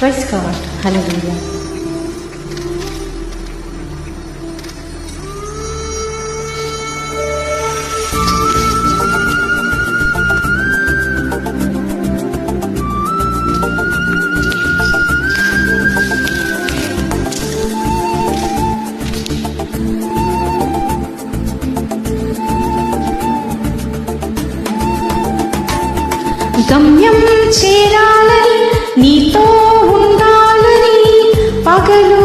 price కావాలి hello గమ్యం చేరాలని నీతో ఉండాలని పగలు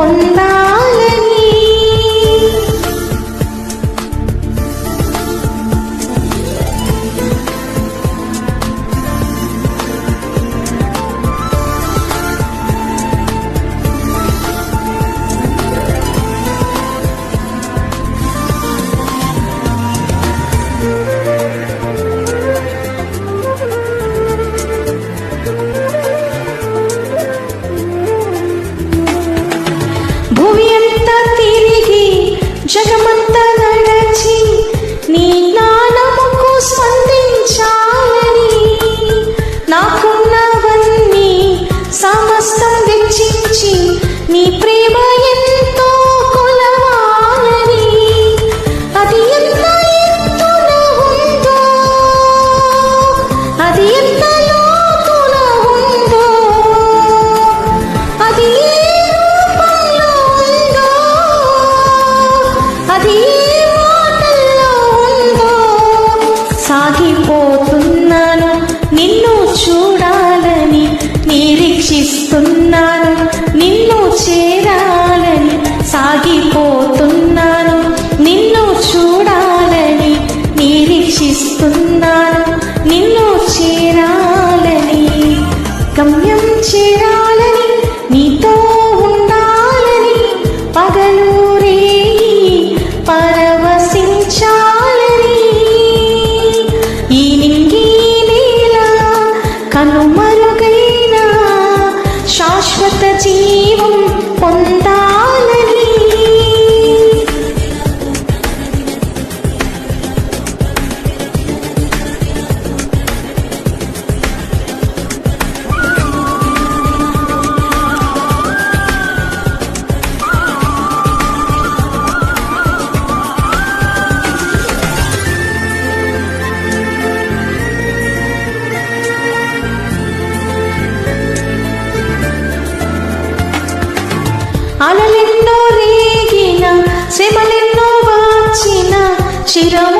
கொண்டா జీవిస్తున్నాను শ্রীরাম